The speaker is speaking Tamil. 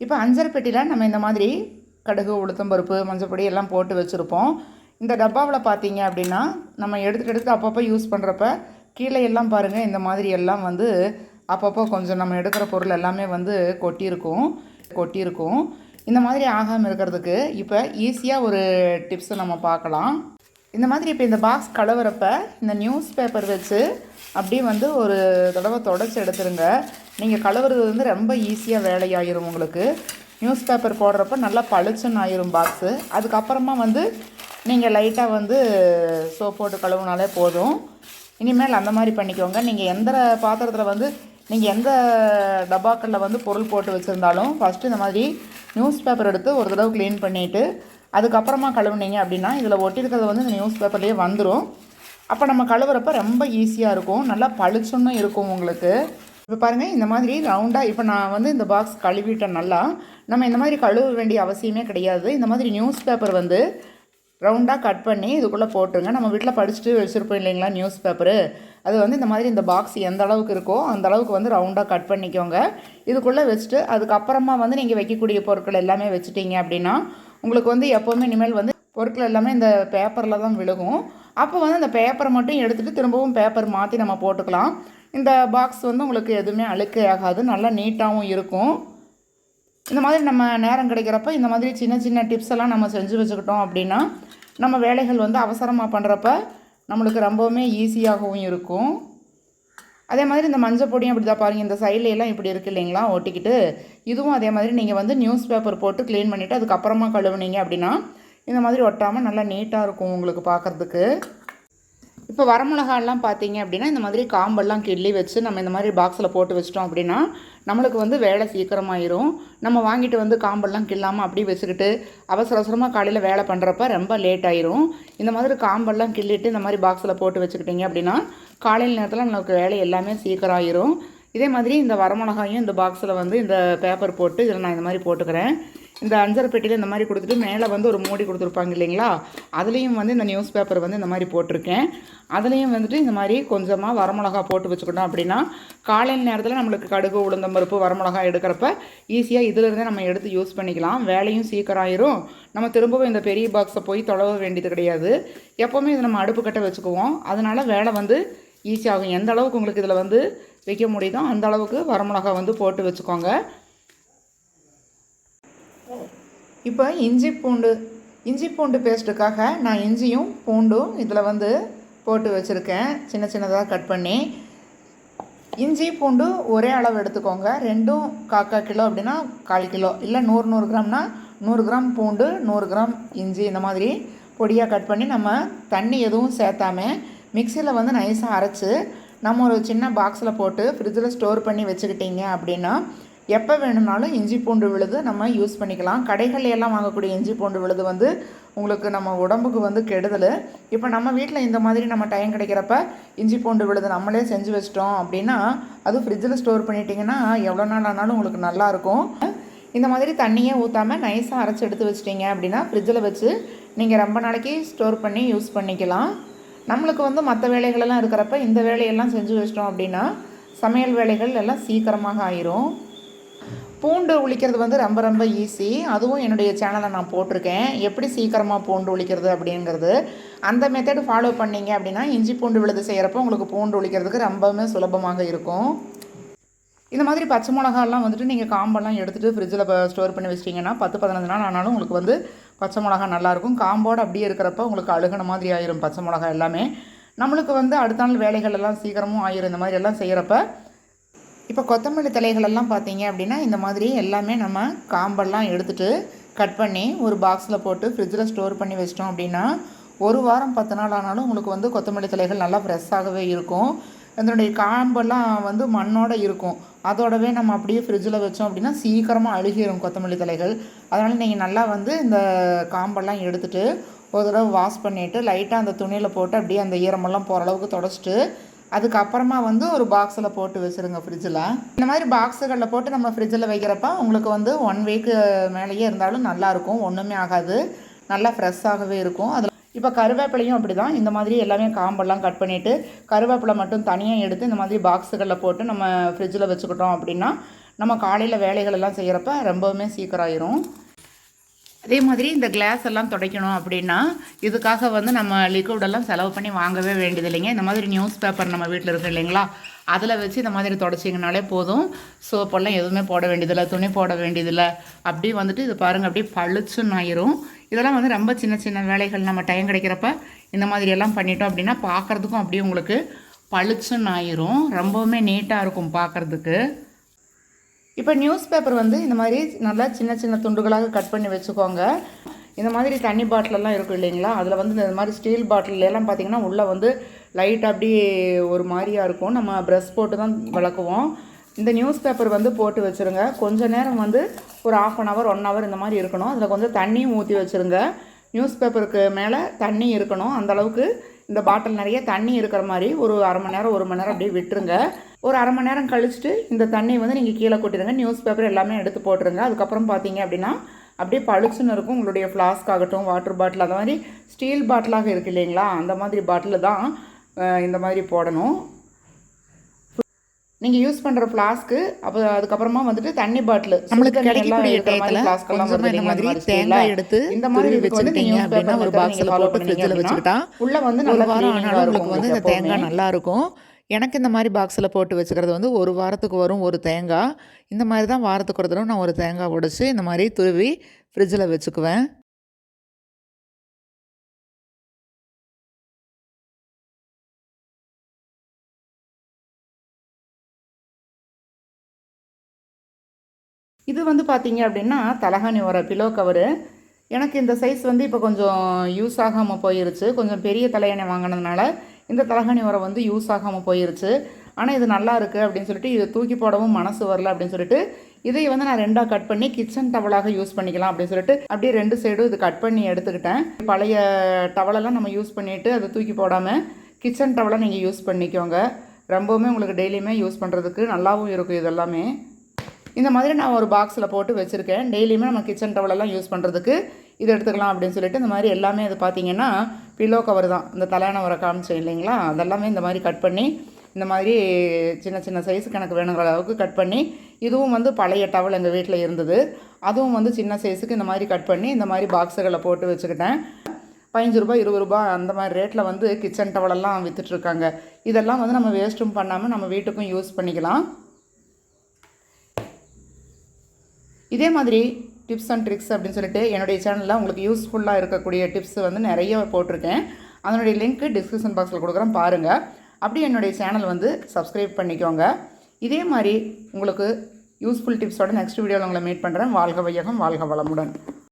இப்போ அஞ்சரை பெட்டியில் நம்ம இந்த மாதிரி கடுகு உளுத்தம் பருப்பு மஞ்சப்பொடி எல்லாம் போட்டு வச்சுருப்போம். இந்த டப்பாவில் பார்த்தீங்க அப்படின்னா நம்ம எடுத்துகிட்டு எடுத்து அப்பப்போ யூஸ் பண்ணுறப்ப கீழே எல்லாம் பாருங்கள் இந்த மாதிரி எல்லாம் வந்து அப்பப்போ கொஞ்சம் நம்ம எடுக்கிற பொருள் எல்லாமே வந்து கொட்டியிருக்கும் கொட்டியிருக்கும். இந்த மாதிரி ஆகாமல் இருக்கிறதுக்கு இப்போ ஈஸியாக ஒரு டிப்ஸை நம்ம பார்க்கலாம். இந்த மாதிரி இப்போ இந்த பாக்ஸ் கழுவுறப்ப இந்த நியூஸ் பேப்பர் வச்சு அப்படியே வந்து ஒரு தடவை தொடச்சி எடுத்துருங்க. நீங்கள் கழுவுறது வந்து ரொம்ப ஈஸியாக வேலையாயிரும் உங்களுக்கு. நியூஸ் பேப்பர் போடுறப்ப நல்லா பளிச்சுன்னு ஆயிரும் பாக்ஸு அதுக்கப்புறமா வந்து நீங்கள் லைட்டாக வந்து சோப் போட்டு கழுவுனாலே போதும். இனிமேல் அந்த மாதிரி பண்ணிக்கோங்க. நீங்கள் எந்த பாத்திரத்தில் வந்து நீங்கள் எந்த டப்பாக்களில் வந்து பொருள் போட்டு வச்சுருந்தாலும் ஃபஸ்ட்டு இந்த மாதிரி நியூஸ் பேப்பர் எடுத்து ஒரு தடவை க்ளீன் பண்ணிவிட்டு அதுக்கப்புறமா கழுவுனீங்க அப்படின்னா இதில் ஒட்டியிருக்கிறது வந்து இந்த நியூஸ் பேப்பர்லேயே வந்துடும் அப்போ நம்ம கழுவுறப்ப ரொம்ப ஈஸியாக இருக்கும். நல்லா பளிச்சுன்னு இருக்கும் உங்களுக்கு. இப்போ பாருங்கள் இந்த மாதிரி ரவுண்டாக இப்போ நான் வந்து இந்த பாக்ஸ் கழுவிட்டேன் நல்லா. நம்ம இந்த மாதிரி கழுவ வேண்டிய அவசியமே கிடையாது. இந்த மாதிரி நியூஸ் பேப்பர் வந்து ரவுண்டாக கட் பண்ணி இதுக்குள்ளே போட்டுருங்க. நம்ம வீட்டில் படிச்சுட்டு வச்சுருப்போம் இல்லைங்களா நியூஸ் பேப்பரு அது வந்து இந்த மாதிரி இந்த பாக்ஸ் எந்த அளவுக்கு இருக்கோ அந்த அளவுக்கு வந்து ரவுண்டாக கட் பண்ணிக்கோங்க. இதுக்குள்ளே வச்சுட்டு அதுக்கப்புறமா வந்து நீங்கள் வைக்கக்கூடிய பொருட்கள் எல்லாமே வச்சுட்டீங்க அப்படின்னா உங்களுக்கு வந்து எப்போவுமே இனிமேல் வந்து பொருட்கள் எல்லாமே இந்த பேப்பரில் தான் விழுகும். அப்போ வந்து அந்த பேப்பரை மட்டும் எடுத்துகிட்டு திரும்பவும் பேப்பர் மாற்றி நம்ம போட்டுக்கலாம். இந்த பாக்ஸ் வந்து உங்களுக்கு எதுவுமே அழுக்கே ஆகாது. நல்லா நீட்டாகவும் இருக்கும். இந்த மாதிரி நம்ம நேரம் கிடைக்கிறப்ப இந்த மாதிரி சின்ன சின்ன டிப்ஸ் எல்லாம் நம்ம செஞ்சு வச்சுக்கிட்டோம் அப்படின்னா நம்ம வேலைகள் வந்து அவசரமாக பண்ணுறப்ப நம்மளுக்கு ரொம்பவுமே ஈஸியாகவும் இருக்கும். அதே மாதிரி இந்த மஞ்சள் பொடியும் அப்படி தான் பாருங்கள் இந்த சைட்ல எல்லாம் இப்படி இருக்குது இல்லைங்களா ஒட்டிக்கிட்டு. இதுவும் அதே மாதிரி நீங்கள் வந்து நியூஸ் பேப்பர் போட்டு க்ளீன் பண்ணிவிட்டு அதுக்கப்புறமா கழுவுனீங்க அப்படின்னா இந்த மாதிரி ஒட்டாமல் நல்லா நீட்டாக இருக்கும் உங்களுக்கு பார்க்குறதுக்கு இப்போ வரமிளகாலாம் பார்த்தீங்க அப்படின்னா இந்த மாதிரி காம்பெல்லாம் கிள்ளி வச்சு நம்ம இந்த மாதிரி பாக்ஸில் போட்டு வச்சிட்டோம் அப்படின்னா நம்மளுக்கு வந்து வேலை சீக்கிரமாயிரும். நம்ம வாங்கிட்டு வந்து காம்பெல்லாம் கிள்ளாமல் அப்படியே வச்சுக்கிட்டு அவசர அவசரமாக காலையில் வேலை பண்ணுறப்ப ரொம்ப லேட் ஆயிரும். இந்த மாதிரி காம்பெல்லாம் கிள்ளிட்டு இந்த மாதிரி பாக்ஸில் போட்டு வச்சுக்கிட்டீங்க அப்படின்னா காலையில் நேரத்தில் நமக்கு வேலை எல்லாமே சீக்கிரம் ஆயிரும் இதே மாதிரி இந்த வரமிளகாயும் இந்த பாக்ஸில் வந்து இந்த பேப்பர் போட்டு இதில் நான் இந்த மாதிரி போட்டுக்கிறேன். இந்த அஞ்சரை பெட்டியில் இந்த மாதிரி கொடுத்துட்டு மேலே வந்து ஒரு மூடி கொடுத்துருப்பாங்க இல்லைங்களா? அதுலேயும் வந்து இந்த நியூஸ் பேப்பர் வந்து இந்த மாதிரி போட்டிருக்கேன். அதுலேயும் வந்துட்டு இந்த மாதிரி கொஞ்சமாக வரமிளகா போட்டு வச்சுக்கிட்டோம் அப்படின்னா காலையில் நேரத்தில் நம்மளுக்கு கடுகு உளுந்தம் பருப்பு வரமிளகா எடுக்கிறப்ப ஈஸியாக இதிலிருந்தே நம்ம எடுத்து யூஸ் பண்ணிக்கலாம். வேலையும் சீக்கிரம் ஆயிரும் நம்ம திரும்பவும் இந்த பெரிய பாக்ஸை போய் தொலைவ வேண்டியது கிடையாது. எப்போவுமே இதை நம்ம அடுப்பு கட்ட வச்சுக்குவோம். அதனால் வேலை வந்து ஈஸியாகும் எந்த அளவுக்கு உங்களுக்கு இதில் வந்து வைக்க முடியுதோ அந்த அளவுக்கு வரமிளகா வந்து போட்டு வச்சுக்கோங்க. இப்போ இஞ்சி பூண்டு இஞ்சி பூண்டு பேஸ்ட்டுக்காக நான் இஞ்சியும் பூண்டும் இதில் வந்து போட்டு வச்சுருக்கேன். சின்ன சின்னதாக கட் பண்ணி. இஞ்சி பூண்டு ஒரே அளவு எடுத்துக்கோங்க. ரெண்டும் காக்கா கிலோ அப்படின்னா கால் கிலோ. இல்லை நூறு நூறு கிராம்னா நூறு கிராம் பூண்டு நூறு கிராம் இஞ்சி இந்த மாதிரி பொடியாக கட் பண்ணி நம்ம தண்ணி எதுவும் சேர்த்தாம மிக்சியில் வந்து நைஸாக அரைச்சி நம்ம ஒரு சின்ன பாக்ஸில் போட்டு ஃப்ரிட்ஜில் ஸ்டோர் பண்ணி வச்சுக்கிட்டீங்க அப்படின்னா எப்போ வேணும்னாலும் இஞ்சி பூண்டு விழுது நம்ம யூஸ் பண்ணிக்கலாம். கடைகள்ல எல்லாம் வாங்கக்கூடிய இஞ்சி பூண்டு விழுது வந்து உங்களுக்கு நம்ம உடம்புக்கு வந்து கெடுதல். இப்போ நம்ம வீட்டில் இந்த மாதிரி நம்ம டைம் கிடைக்கிறப்ப இஞ்சி பூண்டு விழுது நம்மளே செஞ்சு வச்சிட்டோம் அப்படின்னா அது ஃப்ரிட்ஜில் ஸ்டோர் பண்ணிட்டீங்கன்னா எவ்வளோ நாள் ஆனாலும் உங்களுக்கு நல்லாயிருக்கும் இந்த மாதிரி தண்ணியே ஊற்றாமல் நைஸாக அரைச்சி எடுத்து வச்சிட்டிங்க அப்படின்னா ஃப்ரிட்ஜில் வச்சு நீங்கள் ரொம்ப நாளைக்கு ஸ்டோர் பண்ணி யூஸ் பண்ணிக்கலாம். நம்மளுக்கு வந்து மற்ற வேலைகளெல்லாம் இருக்கிறப்ப இந்த வேலையெல்லாம் செஞ்சு வச்சிட்டோம் அப்படின்னா சமையல் வேலைகள் எல்லாம் சீக்கிரமாக ஆயிரும். பூண்டு ஒழிக்கிறது வந்து ரொம்ப ரொம்ப ஈஸி அதுவும் என்னுடைய சேனலை நான் போட்டிருக்கேன். எப்படி சீக்கிரமாக பூண்டு ஒழிக்கிறது அப்படிங்கிறது. அந்த மெத்தட் ஃபாலோ பண்ணீங்க அப்படின்னா இஞ்சி பூண்டு விழுது செய்கிறப்போ உங்களுக்கு பூண்டு ஒழிக்கிறதுக்கு ரொம்பவுமே சுலபமாக இருக்கும். இந்த மாதிரி பச்சை மிளகாலாம் வந்துட்டு நீங்கள் காம்பெல்லாம் எடுத்துகிட்டு ஃப்ரிட்ஜில் ஸ்டோர் பண்ணி வச்சிட்டிங்கன்னா பத்து பதினஞ்சு நாள் ஆனாலும் உங்களுக்கு வந்து பச்சை மிளகா நல்லாயிருக்கும் காம்போடு அப்படியே இருக்கிறப்ப உங்களுக்கு அழுகின மாதிரி ஆயிரும் பச்சை மிளகா எல்லாமே. நம்மளுக்கு வந்து அடுத்த நாள் வேலைகள் எல்லாம் சீக்கிரமும் ஆயிரும். இந்த மாதிரி எல்லாம் செய்கிறப்ப இப்போ கொத்தமல்லி தலைகளெல்லாம் பார்த்தீங்க அப்படின்னா இந்த மாதிரி எல்லாமே நம்ம காம்பெல்லாம் எடுத்துகிட்டு கட் பண்ணி ஒரு பாக்ஸில் போட்டு ஃப்ரிட்ஜில் ஸ்டோர் பண்ணி வச்சிட்டோம் அப்படின்னா ஒரு வாரம் பத்து நாள் ஆனாலும் உங்களுக்கு வந்து கொத்தமல்லி தலைகள் நல்லா ஃப்ரெஷ்ஷாகவே இருக்கும். அதனுடைய காம்பெல்லாம் வந்து மண்ணோட இருக்கும். அதோடவே நம்ம அப்படியே ஃப்ரிட்ஜில் வச்சோம் அப்படின்னா சீக்கிரமாக அழுகிரும் கொத்தமல்லி தலைகள். அதனால் நீங்கள் நல்லா வந்து இந்த காம்பெல்லாம் எடுத்துட்டு ஒரு தடவை வாஷ் பண்ணிவிட்டு லைட்டாக அந்த துணியில் போட்டு அப்படியே அந்த ஈரமெல்லாம் போகிற அளவுக்கு தொடச்சிட்டு அதுக்கப்புறமா வந்து ஒரு பாக்ஸில் போட்டு வச்சுருங்க ஃப்ரிட்ஜில் இந்த மாதிரி பாக்ஸுகளில் போட்டு நம்ம ஃப்ரிட்ஜில் வைக்கிறப்ப உங்களுக்கு வந்து ஒன் வீக்கு மேலேயே இருந்தாலும் நல்லாயிருக்கும். ஒன்றுமே ஆகாது. நல்லா ஃப்ரெஷ்ஷாகவே இருக்கும். அதில் இப்போ கருவேப்பிலையும் அப்படி தான் இந்த மாதிரி எல்லாமே காம்பெல்லாம் கட் பண்ணிவிட்டு கருவேப்பிலை மட்டும் தனியாக எடுத்து இந்த மாதிரி பாக்ஸுகளில் போட்டு நம்ம ஃப்ரிட்ஜில் வச்சுக்கிட்டோம் அப்படின்னா நம்ம காலையில் வேலைகள் எல்லாம் செய்கிறப்ப ரொம்பவுமே சீக்கிரம் ஆயிரும். அதே மாதிரி இந்த கிளாஸ் எல்லாம் துடைக்கணும் அப்படின்னா இதுக்காக வந்து நம்ம லிக்விடெல்லாம் செலவு பண்ணி வாங்கவே வேண்டியது இல்லைங்க. இந்த மாதிரி நியூஸ் பேப்பர் நம்ம வீட்டில் இருக்கு இல்லைங்களா? அதில் வச்சு இந்த மாதிரி தொடச்சிங்கனாலே போதும். சோப்பெல்லாம் எதுவுமே போட வேண்டியதில்லை துணி போட வேண்டியதில்லை. அப்படி வந்துட்டு இது பாருங்கள் அப்படியே பளிச்சுன்னு ஆயிரும். இதெல்லாம் வந்து ரொம்ப சின்ன சின்ன வேலைகள். நம்ம டைம் கிடைக்கிறப்ப இந்த மாதிரி எல்லாம் பண்ணிட்டோம் அப்படின்னா பார்க்குறதுக்கும் அப்படியே உங்களுக்கு பளிச்சுன்னு ஆயிரும். ரொம்பவுமே நீட்டாக இருக்கும் பார்க்குறதுக்கு இப்போ நியூஸ் பேப்பர் வந்து இந்த மாதிரி நல்லா சின்ன சின்ன துண்டுகளாக கட் பண்ணி வச்சுக்கோங்க. இந்த மாதிரி தண்ணி பாட்டிலெல்லாம் இருக்கும் இல்லைங்களா? அதில் வந்து இந்த மாதிரி ஸ்டீல் பாட்டிலெல்லாம் பார்த்தீங்கன்னா உள்ளே வந்து லைட் அப்படியே ஒரு மாதிரியாக இருக்கும். நம்ம ப்ரெஷ் போட்டு தான் விளக்குவோம். இந்த நியூஸ் பேப்பர் வந்து போட்டு வச்சுருங்க. கொஞ்ச நேரம் வந்து ஒரு half an hour one hour இந்த மாதிரி இருக்கணும். அதில் கொஞ்சம் தண்ணியும் ஊற்றி வச்சுருங்க. நியூஸ் பேப்பருக்கு மேலே தண்ணி இருக்கணும். அந்தளவுக்கு இந்த பாட்டில் நிறைய தண்ணி இருக்கிற மாதிரி ஒரு அரை மணி நேரம் ஒரு மணி நேரம் அப்படியே விட்டுருங்க. ஒரு அரை மணி நேரம் கழிச்சுட்டு இந்த தண்ணி வந்து நீங்கள் கீழே கொட்டிடுங்க. நியூஸ் பேப்பர் எல்லாமே எடுத்து போட்டுருங்க. அதுக்கப்புறம் பார்த்தீங்க அப்படின்னா அப்படியே பளிச்சுன்னு இருக்கும். உங்களுடைய ஃப்ளாஸ்க் ஆகட்டும் வாட்டர் பாட்டில் அந்த மாதிரி ஸ்டீல் பாட்டிலாக இருக்கு இல்லைங்களா? அந்த மாதிரி பாட்டில் தான் இந்த மாதிரி போடணும். நீங்கள் யூஸ் பண்ணுற ஃப்ளாஸ்க்கு அப்போ அதுக்கப்புறமா வந்துட்டு தண்ணி பாட்டில் நம்மளுக்கு கிடைக்கக்கூடிய டயத்துல கொஞ்சமா இந்த மாதிரி தேங்காய் எடுத்து இந்த மாதிரி வச்சுக்கிட்டீங்க அப்படின்னா ஒரு பாக்ஸில் போட்டு ஃப்ரிட்ஜில் வச்சுக்கிட்டா உள்ள வந்து நல்லா வாரம் ஆனாலும் உங்களுக்கு வந்து இந்த. தேங்காய் நல்லா இருக்கும். எனக்கு இந்த மாதிரி பாக்ஸில் போட்டு வச்சுக்கிறது வந்து ஒரு வாரத்துக்கு வரும் ஒரு தேங்காய் இந்த மாதிரி தான் வாரத்துக்கு ஒரு தடவை நான் ஒரு தேங்காய் உடைச்சி இந்த மாதிரி துருவி ஃப்ரிட்ஜில் வச்சுக்குவேன். இது வந்து பார்த்தீங்க அப்படின்னா தலகாணி ஓர பிலோ கவரு எனக்கு இந்த சைஸ் வந்து இப்போ கொஞ்சம் யூஸ் ஆகாமல் போயிருச்சு. கொஞ்சம் பெரிய தலையணை வாங்கினதுனால இந்த தலகாணி உரம் வந்து யூஸ் ஆகாமல் போயிருச்சு. ஆனால் இது நல்லா இருக்குது அப்படின்னு சொல்லிட்டு இது தூக்கி போடவும் மனசு வரல அப்படின்னு சொல்லிட்டு இதை வந்து நான் ரெண்டாக கட் பண்ணி கிச்சன் டவலாக யூஸ் பண்ணிக்கலாம் அப்படின்னு சொல்லிட்டு அப்படியே ரெண்டு சைடும் இது கட் பண்ணி எடுத்துக்கிட்டேன். பழைய டவலெல்லாம் நம்ம யூஸ் பண்ணிவிட்டு அதை தூக்கி போடாமல் கிச்சன் டவலை நீங்கள் யூஸ் பண்ணிக்கோங்க. ரொம்பவுமே உங்களுக்கு டெய்லியுமே யூஸ் பண்ணுறதுக்கு நல்லாவும் இருக்கும் இதெல்லாமே இந்த மாதிரி நான் ஒரு பாக்ஸில் போட்டு வச்சுருக்கேன். டெய்லியுமே நம்ம கிச்சன் டவலெல்லாம் யூஸ் பண்ணுறதுக்கு இது எடுத்துக்கலாம் அப்படின்னு சொல்லிட்டு இந்த மாதிரி எல்லாமே அது பார்த்தீங்கன்னா பில்லோ கவர் தான். இந்த தலையான வர காமிச்சேன் இல்லைங்களா? அதெல்லாமே இந்த மாதிரி கட் பண்ணி இந்த மாதிரி சின்ன சின்ன சைஸுக்கு எனக்கு வேணுங்கிற அளவுக்கு கட் பண்ணி இதுவும் வந்து பழைய டவல் எங்கள் வீட்டில் இருந்தது. அதுவும் வந்து சின்ன சைஸுக்கு இந்த மாதிரி கட் பண்ணி இந்த மாதிரி பாக்ஸுகளை போட்டு வச்சுக்கிட்டேன். பதினஞ்சு ரூபாய் இருபது ரூபாய் அந்த மாதிரி ரேட்டில் வந்து கிச்சன் டவலெல்லாம் விற்றுட்ருக்காங்க இதெல்லாம் வந்து நம்ம வேஸ்ட்டும் பண்ணாமல் நம்ம வீட்டுக்கும் யூஸ் பண்ணிக்கலாம். இதே மாதிரி டிப்ஸ் அண்ட் ட்ரிக்ஸ் அப்படின்னு சொல்லிட்டு என்னுடைய சேனலில் உங்களுக்கு யூஸ்ஃபுல்லாக இருக்கக்கூடிய டிப்ஸ் வந்து நிறைய போட்டிருக்கேன். அதனுடைய லிங்க்கு டிஸ்கிரிப்ஷன் பாக்ஸில் கொடுக்குறேன் பாருங்கள் அப்படியே என்னுடைய சேனல் வந்து சப்ஸ்கிரைப் பண்ணிக்கோங்க. இதே மாதிரி உங்களுக்கு யூஸ்ஃபுல் டிப்ஸோட நெக்ஸ்ட் வீடியோவில் உங்களை மீட் பண்ணுறேன் வாழ்க வையகம் வாழ்க வளமுடன்.